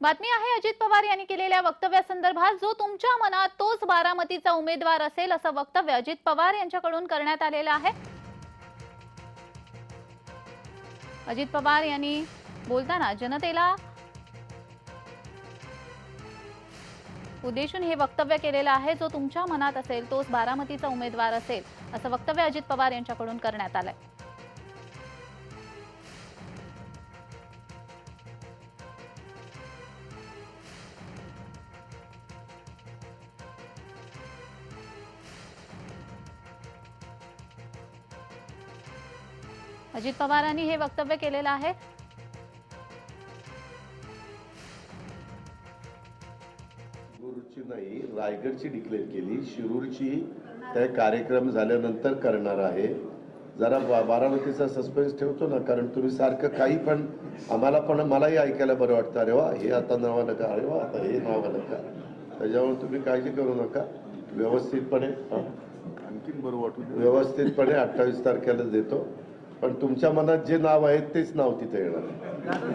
बातमी आहे अजित पवार यांनी केलेल्या वक्तव्यासंदर्भात. जो तुमच्या मनात तोच बारामतीचा उमेदवार असेल असं वक्तव्य अजित पवार यांच्याकडून करण्यात आलेलं आहे. अजित पवार यांनी बोलताना जनतेला उद्देशून हे वक्तव्य केलेलं आहे जो तुमच्या मनात असेल तोच बारामतीचा उमेदवार असेल असं वक्तव्य अजित पवार यांच्याकडून करण्यात आलंय. अजित पवारांनी हे वक्तव्य केलेलं आहे. नाही रायगडची डिक्लेअर केली. शिरूरची त्या कार्यक्रम झाल्यानंतर करणार आहे. जरा बा- बारामतीचा सस्पेन्स ठेवतो ना कारण तुम्ही सारखं काही पण आम्हाला पण मलाही ऐकायला बरं वाटतं. अरे वा हे आता नाव आलं का अरे वा आता हे नाव आलं का त्याच्यामुळे तुम्ही काळजी करू नका. व्यवस्थितपणे आणखीन बरं वाटू दे. व्यवस्थितपणे अठ्ठावीस तारखेला देतो. पण तुमच्या मनात जे नाव आहे तेच नाव तिथे येणार.